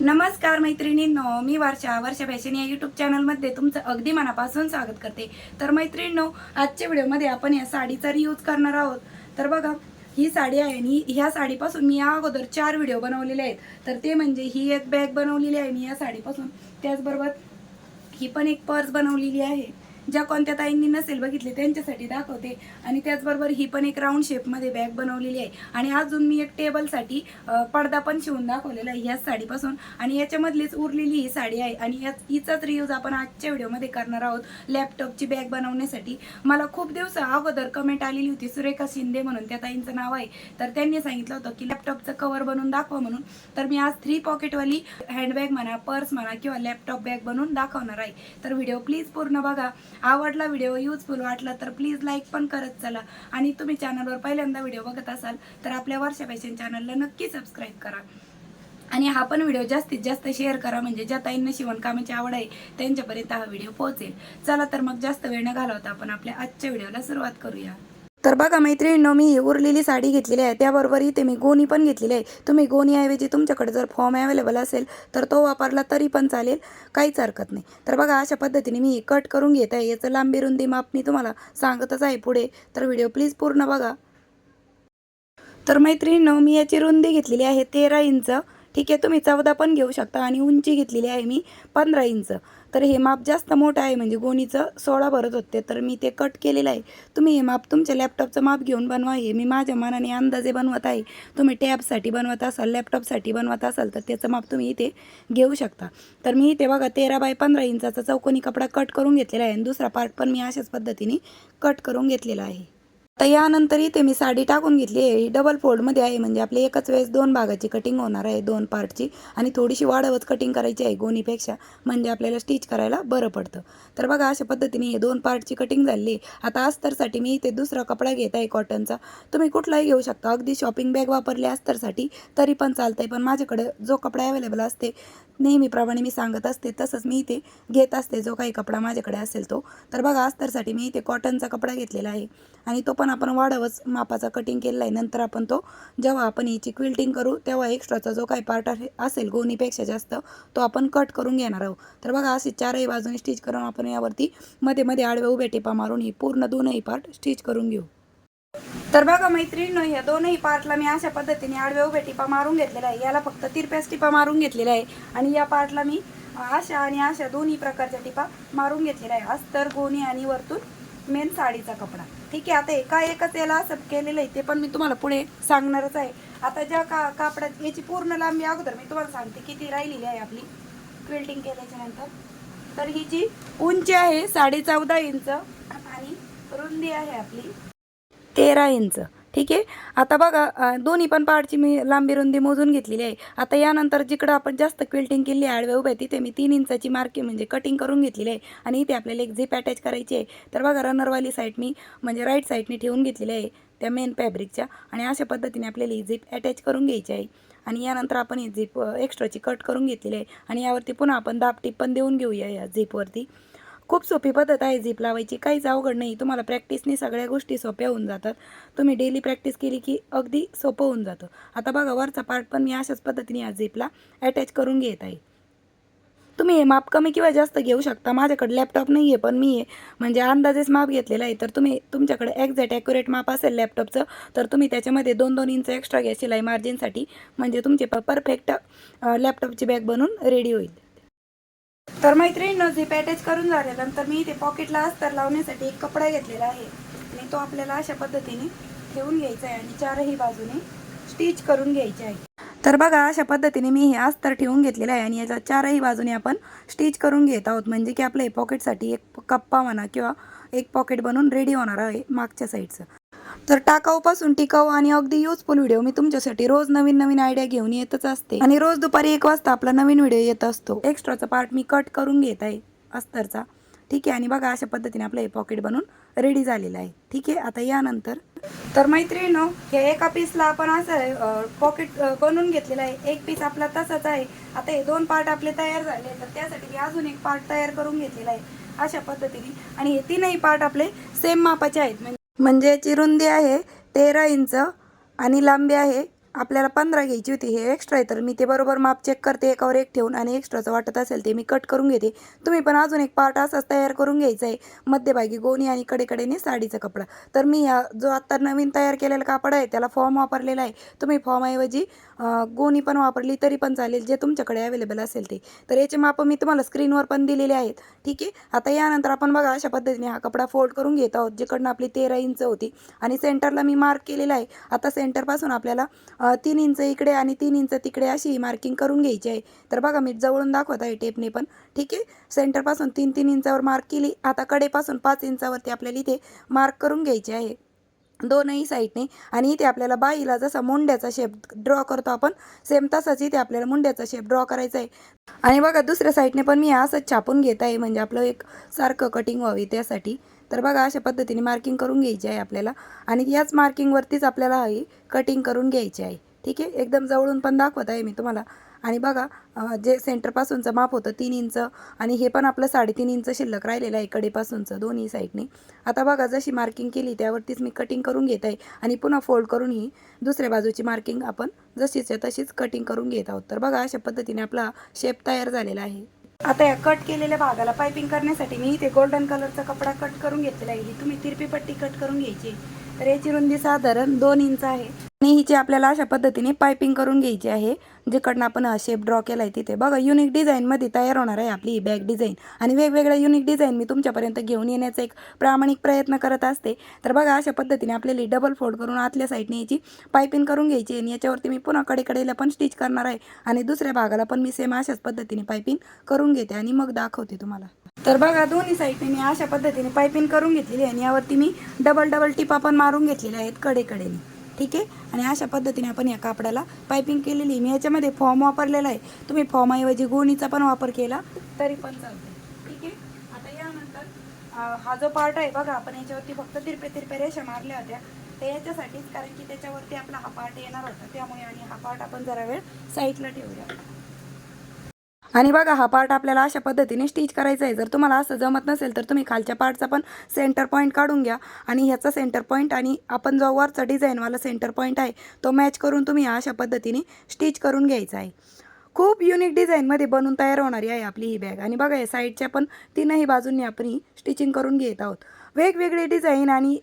नमस्कार मैत्रिणींनो मी वर्षा वर्षा फॅशन या यूट्यूब चॅनलमध्ये तुमचं अगदी मनापासून स्वागत करते. तर मैत्रिणींनो आजच्या व्हिडिओमध्ये आपण या साडीचा रियूज करणार आहोत. तर बघा ही साडी आहे आणि ह्या साडीपासून मी या अगोदर चार व्हिडिओ बनवलेले आहेत. तर ते म्हणजे ही एक बॅग बनवलेली आहे मी या साडीपासून त्याचबरोबर ही पण एक पर्स बनवलेली आहे. ज्या कोणत्या ताईंनी नसेल बघितली त्यांच्यासाठी दाखवते. आणि त्याचबरोबर ही पण एक राऊंड शेपमध्ये बॅग बनवलेली आहे. आणि अजून मी एक टेबलसाठी पडदा पण शिवून दाखवलेला आहे ह्याच साडीपासून. आणि याच्यामधलीच उरलेली ही साडी आहे. आणि याच हिचाच रियूज आपण आजच्या व्हिडिओमध्ये करणार आहोत लॅपटॉपची बॅग बनवण्यासाठी. मला खूप दिवस अगोदर कमेंट आलेली होती सुरेखा शिंदे म्हणून. त्या ताईंचं नाव आहे. तर त्यांनी सांगितलं होतं की लॅपटॉपचं कवर बनवून दाखवा म्हणून. तर मी आज थ्री पॉकेटवाली हँडबॅग म्हणा पर्स म्हणा किंवा लॅपटॉप बॅग बनवून दाखवणार आहे. तर व्हिडिओ प्लीज पूर्ण बघा. आवडला व्हिडिओ युजफुल वाटला तर प्लीज लाईक पण करत चला. आणि तुम्ही चॅनलवर पहिल्यांदा व्हिडिओ बघत असाल तर आपल्या वर्षा फॅशन चॅनलला नक्की सबस्क्राईब करा. आणि हा पण व्हिडिओ जास्तीत जास्त शेअर करा म्हणजे ज्या ताईंना शिवणकामाची आवड आहे त्यांच्यापर्यंत हा व्हिडिओ पोहोचेल. चला तर मग जास्त वेळ न घालवता आपण आपल्या आजच्या व्हिडिओला सुरुवात करूया. तर बघा मैत्रिणींनो मी उरलेली साडी घेतलेली आहे. त्याबरोबर इथे मी गोणी पण घेतलेली आहे. तुम्ही गोणीऐवजी तुमच्याकडे जर फॉर्म अवेलेबल असेल तर तो वापरला तरी पण चालेल. काहीच हरकत नाही. तर बघा अशा पद्धतीने मी कट करून घेत आहे. याचं लांबी रुंदी माप मी तुम्हाला सांगतच आहे पुढे. तर व्हिडिओ प्लीज पूर्ण बघा. तर मैत्रिणींनो मी याची रुंदी घेतलेली आहे तेरा इंच. ठीक आहे तुम्ही चौदा पण घेऊ शकता आणि उंची घेतलेली आहे मी पंधरा इंच. तर हे माप जास्त मोठं आहे म्हणजे गोणीचं सोळा भरत होते. तर मी ते कट केलेलं आहे. तुम्ही हे माप तुमच्या लॅपटॉपचं माप घेऊन बनवा. हे मी माझ्या मनाने अंदाजे बनवत आहे. तुम्ही टॅबसाठी बनवत असाल लॅपटॉपसाठी बनवत असाल तर त्याचं माप तुम्ही इथे घेऊ शकता. तर मी इथे बघा तेरा बाय पंधरा इंचाचा चौकोनी कपडा कट करून घेतलेला आहे. आणि दुसरा पार्ट पण मी अशाच पद्धतीने कट करून घेतलेला आहे. तर यानंतर इथे मी साडी टाकून घेतली आहे. ही डबल फोल्डमध्ये आहे. म्हणजे आपली एकाच वेळेस दोन भागाची कटिंग होणार आहे दोन पार्टची आणि थोडीशी वाढवत कटिंग करायची आहे गोणीपेक्षा. म्हणजे आपल्याला स्टिच करायला बरं पडतं. तर बघा अशा पद्धतीने हे दोन पार्टची कटिंग झाली आता अस्तरसाठी मी इथे दुसरा कपडा घेत आहे कॉटनचा तुम्ही कुठलाही घेऊ शकता. अगदी शॉपिंग बॅग वापरली अस्तरसाठी तरी पण चालतं आहे पण माझ्याकडे जो कपडा अवेलेबल असते नेहमीप्रमाणे मी सांगत असते तसंच मी इथे घेत असते. जो काही कपडा माझ्याकडे असेल तो. तर बघा अस्तरसाठी मी इथे कॉटनचा कपडा घेतलेला आहे. आणि तो पण आपण वाढवच मापाचा कटिंग केलेला आहे नंतर आपण तो जेव्हा आपण याची क्विल्टिंग करू तेव्हा एक्स्ट्राचा जो काही पार्ट असेल गोणीपेक्षा जास्त तो आपण कट करून घेणार आहोत. तर बघा असे चारही बाजूने स्टिच करून आपण यावरती मध्ये मध्ये आडव्या उभ्या टिपा मारून ही पूर्ण दोनही पार्ट स्टिच करून घेऊ. तर बघा मैत्रिणीनो या दोनही पार्टला मी अशा पद्धतीने आडव्या उभ्या टिपा मारून घेतलेला आहे. याला फक्त तिरप्याच टिपा मारून घेतलेल्या आहे. आणि या पार्टला मी अशा आणि अशा दोन्ही प्रकारच्या टिपा मारून घेतलेल्या आहे. अस्तर गोणी आणि वरतून मेन साडीचा कपडा. ठीक आहे आता एका एकच याला असं केलेलं आहे ते पण मी तुम्हाला पुढे सांगणारच आहे. आता ज्या का कापडात याची पूर्ण लांबी अगोदर मी तुम्हाला सांगते किती राहिलेली आहे आपली क्विल्टिंग केल्याच्यानंतर. तर ही जी उंची आहे साडे चौदा इंच आणि रुंदी आहे आपली तेरा इंच. ठीक आहे? आता बघा दोन्ही पण पार्टची मी लांबी रुंदी मोजून घेतलेली आहे. आता यानंतर जिकडं आपण जास्त क्विल्टिंग केली आहे आडव्या उभ्या तिथे मी तीन इंचाची मार्के म्हणजे कटिंग करून घेतलेली आहे. आणि इथे आपल्याला एक झिप अटॅच करायची आहे. तर बघा रनरवाली साईड मी म्हणजे राईट साईडने ठेवून घेतलेली आहे त्या मेन फॅब्रिकच्या आणि अशा पद्धतीने आपल्याला ही झिप अटॅच करून घ्यायची आहे. आणि यानंतर आपण ही झिप एक्स्ट्राची कट करून घेतलेली आहे. आणि यावरती पुन्हा आपण दाब टिप पण देऊन घेऊया या झिपवरती खूप सोपी पद्धत आहे झिप लावायची. काहीच अवघड नाही. तुम्हाला प्रॅक्टिसने सगळ्या गोष्टी सोप्या होऊन जातात. तुम्ही डेली प्रॅक्टिस केली की अगदी सोपं होऊन जातं. आता बघा वरचा पार्ट पण मी अशाच पद्धतीने या झिपला अटॅच करून घेत आहे. तुम्ही हे माप कमी किंवा जास्त घेऊ शकता. माझ्याकडे लॅपटॉप नाही आहे पण मी हे म्हणजे अंदाजेच माप घेतलेलं आहे. तर तुम्ही तुमच्याकडे एक्झॅक्ट ॲक्युरेट माप असेल लॅपटॉपचं तर तुम्ही त्याच्यामध्ये दोन दोन इंच एक्स्ट्रा घ्या शिलाई मार्जिनसाठी म्हणजे तुमचे प परफेक्ट लॅपटॉपची बॅग बनून रेडी होईल. तर मैत्रिणीनं झिप अटॅच करून झाल्यानंतर मी इथे पॉकेटला अस्तर लावण्यासाठी एक कपडा घेतलेला आहे. आणि तो आपल्याला अशा पद्धतीने ठेवून घ्यायचा आहे आणि चारही बाजूने स्टिच करून घ्यायचे आहे. तर बघा अशा पद्धतीने मी हे अस्तर ठेवून घेतलेलं आहे आणि याच्या चारही बाजूने आपण स्टिच करून घेत आहोत. म्हणजे की आपलं हे पॉकेटसाठी एक कप्पा म्हणा किंवा एक पॉकेट बनवून रेडी होणार आहे मागच्या साईडचं तर टाकाऊपासून टिकाऊ आणि अगदी युजफुल व्हिडिओ मी तुमच्यासाठी रोज नवीन नवीन आयडिया घेऊन येतच असते. आणि रोज दुपारी एक वाजता आपला नवीन व्हिडिओ येत असतो. एक्स्ट्राचा पार्ट मी कट करून घेत आहे. अस्तरचा. ठीक आहे? आणि बघा अशा पद्धतीने आपलं हे पॉकेट बनून रेडी झालेलं आहे. ठीक आहे? आता यानंतर. तर मैत्रिणीनो हे एका पीसला आपण असं पॉकेट बनवून घेतलेलं आहे. एक पीस आपला तसाच आहे. आता हे दोन पार्ट आपले तयार झाले तर त्यासाठी मी अजून एक पार्ट तयार करून घेतलेला आहे. अशा पद्धतीने. आणि हे तीनही पार्ट आपले सेम मापाचे आहेत. म्हणजे म्हणजे याची रुंदी आहे तेरा इंच आणि लांबी आहे. आपल्याला पंधरा घ्यायची होती हे एक्स्ट्रा आहे. तर मी ते बरोबर माप चेक करते एकावर एक ठेवून आणि एक्स्ट्राचं वाटत असेल ते मी कट करून घेते. तुम्ही पण अजून एक पार्ट असाच तयार करून घ्यायचा आहे. मध्यभागी गोणी आणि कडेकडेने साडीचा कपडा. तर मी या जो आत्ता नवीन तयार केलेला कापड आहे त्याला फॉर्म वापरलेला आहे. तुम्ही फॉर्मऐवजी गोणी पण वापरली तरी पण चालेल जे तुमच्याकडे अवेलेबल असेल ते. तर याचे माप मी तुम्हाला स्क्रीनवर पण दिलेले आहेत. ठीक आहे? आता यानंतर आपण बघा अशा पद्धतीने हा कपडा फोल्ड करून घेत आहोत जिकडनं आपली तेरा इंच होती. आणि सेंटरला मी मार्क केलेला आहे. आता सेंटरपासून आपल्याला तीन इंच इकडे आणि तीन इंच तिकडे अशी मार्किंग करून घ्यायची आहे. तर बघा मी जवळून दाखवत आहे टेपने पण. ठीक आहे? सेंटरपासून तीन तीन इंचावर मार्क केली. आता कडेपासून पाच इंचावरती आपल्याला इथे मार्क करून घ्यायचे आहे. दोनही साईडने आणि इथे आपल्याला बाईला जसा मुंड्याचा शेप ड्रॉ करतो आपण सेम तसाच इथे आपल्याला मुंड्याचा शेप ड्रॉ करायचा आहे. आणि बघा दुसऱ्या साईडने पण मी असंच छापून घेत आहे. म्हणजे आपलं एक सारखं कटिंग व्हावी त्यासाठी. तर बघा अशा पद्धतीने मार्किंग करून घ्यायची आहे आपल्याला. आणि याच मार्किंगवरतीच आपल्याला ही कटिंग करून घ्यायची आहे. ठीक आहे? एकदम जवळून पण दाखवत आहे मी तुम्हाला. आणि बघा जे सेंटरपासूनचं माप होतं तीन इंच. आणि हे पण आपलं साडेतीन इंच शिल्लक राहिलेलं आहे कडेपासूनचं दोन्ही साईडने. आता बघा जशी मार्किंग केली त्यावरतीच मी कटिंग करून घेत आहे. आणि पुन्हा फोल्ड करून ही दुसऱ्या बाजूची मार्किंग आपण जशीच तशीच कटिंग करून घेत आहोत. तर बघा अशा पद्धतीने आपला शेप तयार झालेला आहे. आता या कट केलेल्या भागाला पायपिंग करण्यासाठी मी इथे गोल्डन कलरचा कपडा कट करून घेतलेला आहे. ही तुम्ही तिरपी पट्टी कट करून घ्यायची तर याची रुंदी साधारण दोन इंच आहे. आणि हिची आपल्याला अशा पद्धतीने पायपिंग करून घ्यायची आहे जिकडनं आपण शेप ड्रॉ केला आहे तिथे. बघा युनिक डिझाईनमध्ये तयार होणार आहे आपली ही बॅग डिझाईन आणि वेगवेगळ्या युनिक डिझाईन मी तुमच्यापर्यंत घेऊन येण्याचा एक प्रामाणिक प्रयत्न करत असते. तर बघा अशा पद्धतीने आपल्याला डबल फोल्ड करून आतल्या साईडने याची पायपिंग करून घ्यायची आणि याच्यावरती मी पुन्हा कडेकडेला पण स्टिच करणार आहे. आणि दुसऱ्या भागाला पण मी सेम अशाच पद्धतीने पायपिंग करून घेते आणि मग दाखवते तुम्हाला. तर बघा दोन्ही साईडने मी अशा पद्धतीने पायपिंग करून घेतलेली आहे. आणि यावरती मी डबल डबल टिपा पण मारून घेतलेल्या आहेत कडेकडेने. ठीक आहे? आणि अशा पद्धतीने आपण या कापडाला पायपिंग केलेली आहे. मी याच्यामध्ये फॉर्म वापरलेला आहे. तुम्ही फॉर्मऐवजी गोणीचा पण वापर केला तरी पण चालते ठीक आहे? आता यानंतर हा जो पार्ट आहे बघा आपण याच्यावरती फक्त तिरपे तिरपे रेषा मारल्या होत्या. ते याच्यासाठीच कारण की त्याच्यावरती आपला हा पार्ट येणार होता. त्यामुळे आणि हा पार्ट आपण जरा वेळ साईडला ठेवूया. आणि बघा हा पार्ट आपल्याला अशा पद्धतीने स्टिच करायचा आहे जर तुम्हाला असं जमत नसेल तर तुम्ही खालच्या पार्टचा पण सेंटर पॉईंट काढून घ्या. आणि ह्याचा सेंटर पॉईंट आणि आपण जो वरचा डिझाईनवाला सेंटर पॉईंट आहे तो मॅच करून तुम्ही अशा पद्धतीने स्टिच करून घ्यायचा आहे खूप युनिक डिझाईनमध्ये बनून तयार होणारी आहे आपली ही बॅग आणि बघा या साईडच्या पण तीनही बाजूंनी आपण ही स्टिचिंग करून घेत आहोत. वेगवेगळे डिझाईन आणि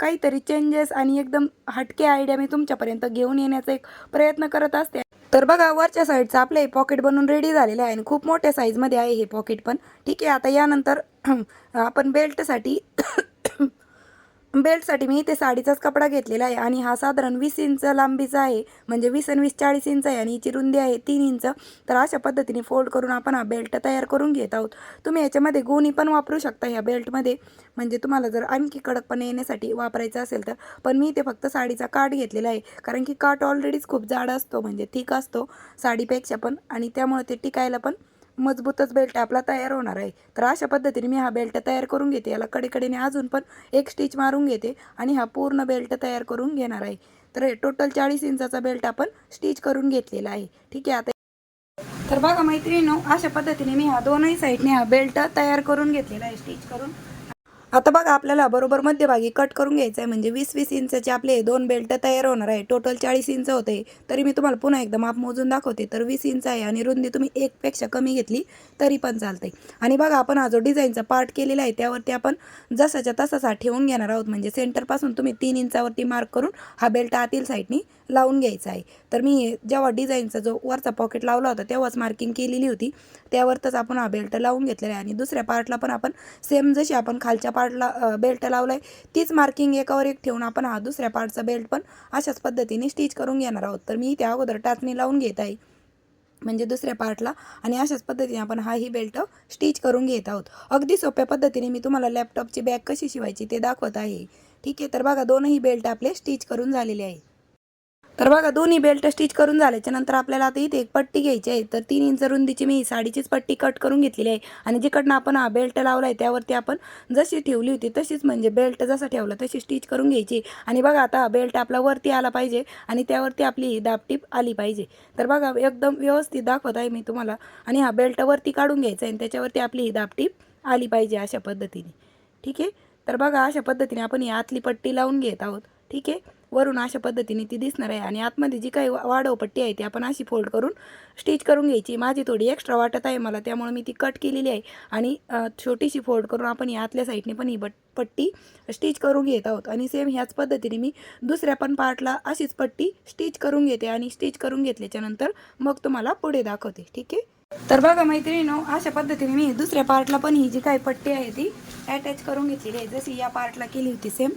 काहीतरी चेंजेस आणि एकदम हटके आयडिया मी तुमच्यापर्यंत घेऊन येण्याचा एक प्रयत्न करत असते. तर बघा वरच्या साईडचं आपलं हे पॉकेट बनवून रेडी झालेलं आहे आणि खूप मोठ्या साईजमध्ये आहे हे पॉकेट पण. ठीक आहे आता यानंतर आपण बेल्टसाठी बेल्टसाठी मी इथे साडीचाच कपडा घेतलेला आहे आणि हा साधारण वीस इंच लांबीचा आहे. म्हणजे वीस आणि वीस चाळीस इंच आहे आणि याची रुंदी आहे तीन इंच. तर अशा पद्धतीने फोल्ड करून आपण हा बेल्ट तयार करून घेत आहोत. तुम्ही याच्यामध्ये गोणी पण वापरू शकता ह्या बेल्टमध्ये म्हणजे तुम्हाला जर आणखी कडकपणे येण्यासाठी वापरायचं असेल तर. पण मी इथे फक्त साडीचा काठ घेतलेला आहे. कारण की काठ ऑलरेडीच खूप जाड असतो. म्हणजे थिक असतो साडीपेक्षा पण. आणि त्यामुळे ते टिकायला पण मजबूतच बेल्ट आपला तयार होणार आहे. तर अशा पद्धतीने मी हा बेल्ट तयार करून घेते. याला कडेकडेने अजून पण एक स्टिच मारून घेते आणि हा पूर्ण बेल्ट तयार करून घेणार आहे. तर टोटल चाळीस इंचाचा बेल्ट आपण स्टिच करून घेतलेला आहे. ठीक आहे आता तर बघा मैत्रिणी अशा पद्धतीने मी हा दोनही साईडने हा बेल्ट तयार करून घेतलेला आहे. स्टिच करून आता बघा आपल्याला बरोबर मध्यभागी कट करून घ्यायचं आहे म्हणजे वीस वीस इंचचे आपले दोन बेल्ट तयार होणार आहे. टोटल चाळीस इंच होते. तरी मी तुम्हाला पुन्हा एकदा माप मोजून दाखवते. तर वीस इंच आहे आणि रुंदी तुम्ही एकपेक्षा कमी घेतली तरी पण चालते आणि बघा आपण हा जो डिझाईनचा पार्ट केलेला आहे त्यावरती आपण जसाच्या तसाचा ठेवून घेणार आहोत. म्हणजे सेंटरपासून तुम्ही तीन इंचावरती मार्क करून हा बेल्ट आतील साईडनी लावून घ्यायचा आहे. तर मी जेव्हा डिझाईनचा जो वरचा पॉकेट लावला होता तेव्हाच मार्किंग केलेली होती. त्यावरतच आपण हा बेल्ट लावून घेतलेला आहे. आणि दुसऱ्या पार्टला पण आपण सेम जशी आपण खालच्या पार्टला बेल्ट लावला आहे तीच मार्किंग एकावर एक ठेवून आपण हा दुसऱ्या पार्टचा बेल्ट पण अशाच पद्धतीने स्टिच करून घेणार आहोत. तर मी त्या अगोदर टाचणी लावून घेत आहे. म्हणजे दुसऱ्या पार्टला आणि अशाच पद्धतीने आपण हाही बेल्ट स्टिच करून घेत आहोत. अगदी सोप्या पद्धतीने मी तुम्हाला लॅपटॉपची बॅग कशी शिवायची ते दाखवत आहे. ठीक आहे तर बघा दोनही बेल्ट आपले स्टिच करून झालेले आहे तर बघा दोन्ही बेल्ट स्टिच करून झाल्याच्यानंतर आपल्याला आता इथे एक पट्टी घ्यायची आहे. तर तीन इंच रुंदीची मी साडीचीच पट्टी कट करून घेतलेली आहे. आणि जिकडनं आपण हा बेल्ट लावला आहे त्यावरती आपण जशी ठेवली होती तशीच म्हणजे बेल्ट जसा ठेवला तशी स्टिच करून घ्यायची. आणि बघा आता हा बेल्ट आपला वरती आला पाहिजे आणि त्यावरती आपली ही दाबटीप आली पाहिजे. तर बघा एकदम व्यवस्थित दाखवत आहे मी तुम्हाला. आणि हा बेल्ट वरती काढून घ्यायचा आहे आणि त्याच्यावरती आपली ही दाबटीप आली पाहिजे अशा पद्धतीने. ठीक आहे? तर बघा अशा पद्धतीने आपण ही आतली पट्टी लावून घेत आहोत. ठीक आहे? वरून अशा पद्धतीने ती दिसणार आहे. आणि आतमध्ये जी काही वा- वाढव पट्टी आहे ती आपण अशी फोल्ड करून स्टिच करून घ्यायची. माझी थोडी एक्स्ट्रा वाटत आहे मला त्यामुळे मी ती कट केलेली आहे. आणि छोटीशी फोल्ड करून आपण या आतल्या साईडने पण ही बट पट्टी स्टिच करून घेत आहोत. आणि सेम ह्याच पद्धतीने मी दुसऱ्या पण पार्टला अशीच पट्टी स्टिच करून घेते. आणि स्टिच करून घेतल्याच्या नंतर मग तुम्हाला पुढे दाखवते. ठीक आहे? तर बघा मैत्रिणीनो अशा पद्धतीने मी दुसऱ्या पार्टला पण ही जी काही पट्टी आहे ती अटॅच करून घेतलेली आहे. जशी या पार्टला केली होती सेम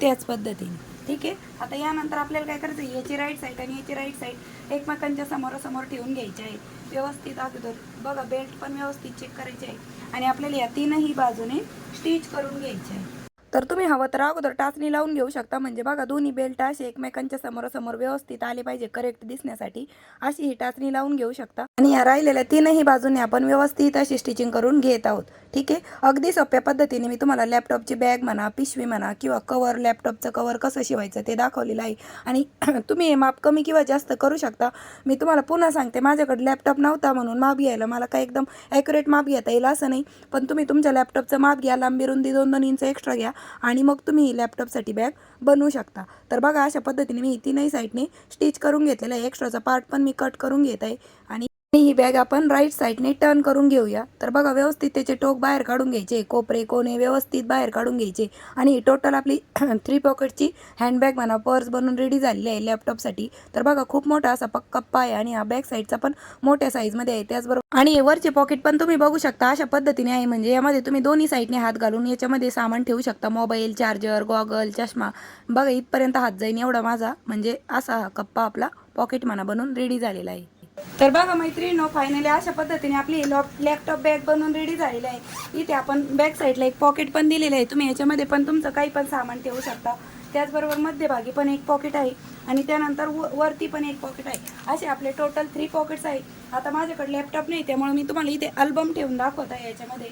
त्याच पद्धतीने. ठीक आहे? आता यानंतर आपल्याला काय करायचं याची राईट साईड आणि याची राईट साईड एकमेकांच्या समोरासमोर ठेवून घ्यायची आहे व्यवस्थित अगोदर. बघा बेल्ट पण व्यवस्थित चेक करायचे आहे आणि आपल्याला या तीनही बाजूने स्टिच करून घ्यायची आहे तर तुम्ही हवं तर अगोदर टाचणी लावून घेऊ शकता. म्हणजे बघा दोन्ही बेल्ट असे एकमेकांच्या समोरासमोर व्यवस्थित आले पाहिजे करेक्ट दिसण्यासाठी. अशी ही टाचणी लावून घेऊ शकता. आणि या राहिलेल्या तीनही बाजूने आपण व्यवस्थित अशी स्टिचिंग करून घेत आहोत. ठीक आहे? अगदी सोप्या पद्धतीने मी तुम्हाला लॅपटॉपची बॅग म्हणा पिशवी म्हणा किंवा कवर लॅपटॉपचं कवर कसं शिवायचं ते दाखवलेलं आहे. आणि तुम्ही हे माप कमी किंवा जास्त करू शकता. मी तुम्हाला पुन्हा सांगते माझ्याकडे लॅपटॉप नव्हता म्हणून माप घ्यायला मला काय एकदम ॲक्युरेट माप घेता येईल असं नाही. पण तुम्ही तुमच्या लॅपटॉपचं माप घ्या लांबी रुंदी दोन दोन इंच एक्स्ट्रा घ्या आणि मग तुम्ही ही लॅपटॉपसाठी बॅग बनवू शकता. तर बघा अशा पद्धतीने मी तीनही साईडने स्टिच करून घेतलेलं आहे. एक्स्ट्राचा पार्ट पण मी कट करून घेत आहे. आणि ही बॅग आपण राईट साईडने टर्न करून घेऊया. तर बघा व्यवस्थित त्याचे टोक बाहेर काढून घ्यायचे. कोपरे कोणे व्यवस्थित बाहेर काढून घ्यायचे. आणि टोटल आपली थ्री पॉकेटची हँडबॅग म्हणा पर्स बनवून रेडी झालेली आहे लॅपटॉपसाठी तर बघा खूप मोठा असा पक कप्पा आहे आणि हा बॅक साईडचा पण मोठ्या साईजमध्ये आहे. त्याचबरोबर आणि वरचे पॉकेट पण तुम्ही बघू शकता अशा पद्धतीने आहे. म्हणजे यामध्ये तुम्ही दोन्ही साईडने हात घालून याच्यामध्ये सामान ठेवू शकता. मोबाईल चार्जर गॉगल चष्मा. बघा इथपर्यंत हात जाईन एवढा माझा. म्हणजे असा हा कप्पा आपला पॉकेट म्हणा बनवून रेडी झालेला आहे. तर बघा मैत्रिणी फायनली अशा पद्धतीने आपली लॅपटॉप बॅग बनवून रेडी झालेली आहे. इथे आपण बॅक साईडला एक पॉकेट पण दिलेलं आहे. तुम्ही याच्यामध्ये पण तुमचं काही पण सामान ठेवू शकता. त्याचबरोबर मध्यभागी पण एक पॉकेट आहे. आणि त्यानंतर व वरती पण एक पॉकेट आहे. असे आपले टोटल थ्री पॉकेट्स आहे आता माझ्याकडे लॅपटॉप नाही त्यामुळे मी तुम्हाला इथे अल्बम ठेवून दाखवत आहे याच्यामध्ये.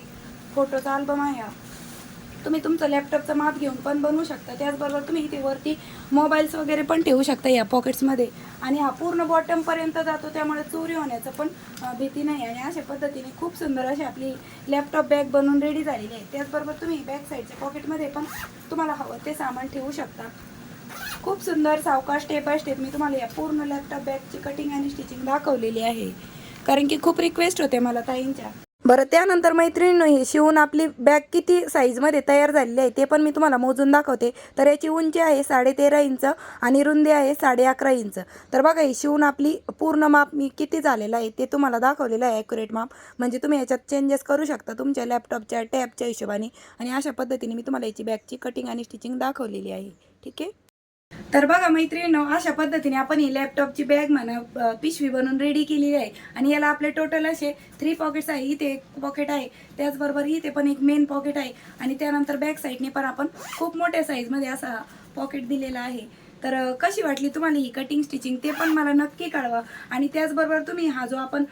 फोटोचा अल्बम आहे हा. तुम्ही तुमचं लॅपटॉपचं माप घेऊन पण बनवू शकता. त्याचबरोबर तुम्ही इथे वरती मोबाईल्स वगैरे पण ठेवू शकता या पॉकेट्समध्ये आणि हा पूर्ण बॉटमपर्यंत जातो त्यामुळे चोरी होण्याचं पण भीती नाही. आणि अशा पद्धतीने खूप सुंदर अशी आपली लॅपटॉप बॅग बनवून रेडी झालेली आहे. त्याचबरोबर तुम्ही बॅक साईडच्या पॉकेटमध्ये पण तुम्हाला हवं ते सामान ठेवू शकता. खूप सुंदर सावकाश स्टेप बाय स्टेप मी तुम्हाला या पूर्ण लॅपटॉप बॅगची कटिंग आणि स्टिचिंग दाखवलेली आहे. कारण की खूप रिक्वेस्ट होते मला ताईंच्या. बरं त्यानंतर मैत्रिणीनं ही शिवून आपली बॅग किती साईजमध्ये तयार झालेली आहे ते पण मी तुम्हाला मोजून दाखवते. तर याची उंची आहे साडे तेरा इंच आणि रुंदी आहे साडे अकरा इंच. तर बघा ही शिवून आपली पूर्ण माप मी किती झालेलं आहे ते तुम्हाला दाखवलेलं आहे ॲक्युरेट माप. म्हणजे तुम्ही याच्यात चेंजेस करू शकता तुमच्या लॅपटॉपच्या टॅबच्या हिशोबाने. आणि अशा पद्धतीने मी तुम्हाला याची बॅगची कटिंग आणि स्टिचिंग दाखवलेली आहे. ठीक आहे? तर बघा मैत्रिणींनो अशा पद्धतीने आपण ही लॅपटॉपची बॅग म्हणा पिशवी बनवून रेडी केलेली आहे. आणि याला आपले टोटल असे थ्री पॉकेट्स आहे. इथे एक पॉकेट आहे. त्याचबरोबर इथे पण एक मेन पॉकेट आहे. आणि त्यानंतर बॅक साईडने पण आपण खूप मोठ्या साईजमध्ये असा पॉकेट दिलेला आहे. तर कशी वाटली तुम्हाला ही कटिंग स्टिचिंग ते पण मला नक्की कळवा. आणि त्याचबरोबर तुम्ही हा जो आपण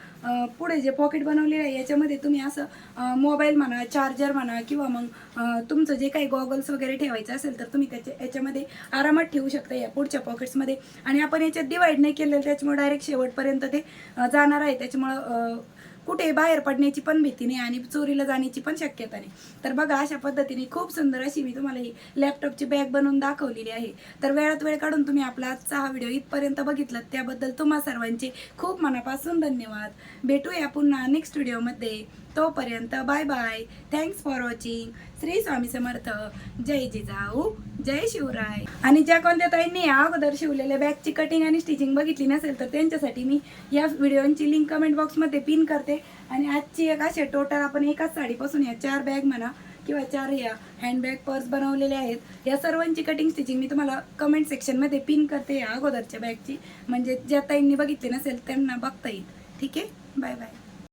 पुढे जे पॉकेट बनवलेलं आहे याच्यामध्ये तुम्ही असं मोबाईल म्हणा चार्जर म्हणा किंवा मग तुमचं जे काही गॉगल्स वगैरे ठेवायचं असेल तर तुम्ही त्याच्या याच्यामध्ये आरामात ठेवू शकता या पुढच्या पॉकेट्समध्ये आणि आपण याच्यात डिवाईड नाही केलेलं त्याच्यामुळे डायरेक्ट शेवटपर्यंत ते जाणार आहे. त्याच्यामुळं कुठे बाहेर पडण्याची पण भीती नाही आणि चोरीला जाण्याची पण शक्यता नाही. तर बघा अशा पद्धतीने खूप सुंदर अशी मी तुम्हाला ही लॅपटॉपची बॅग बनवून दाखवलेली आहे. तर वेळात वेळ काढून तुम्ही आपला आजचा हा व्हिडिओ इथपर्यंत बघितला त्याबद्दल तुम्हा सर्वांचे खूप मनापासून धन्यवाद. भेटूया पुन्हा नेक्स्ट व्हिडिओमध्ये तोपर्यंत bye bye thanks for watching Shri Swami Samarth. जय जिजाऊ. जय शिवराय. आणि ज्या कोणत्या ताईंनी या अगोदर शिवलेल्या बॅगची कटिंग आणि स्टिचिंग बघितली नसेल तर त्यांच्यासाठी मी या व्हिडिओची लिंक कमेंट बॉक्समध्ये पिन करते. आणि आजची एक असे टोटल आपण एकाच साडीपासून या चार बॅग म्हणा किंवा चार या हँडबॅग पर्स बनवलेले आहेत. या सर्वांची कटिंग स्टिचिंग मी तुम्हाला कमेंट सेक्शनमध्ये पिन करते या अगोदरच्या बॅगची म्हणजे ज्या ताईंनी बघितली नसेल त्यांना बघता येईल. ठीक आहे? Bye bye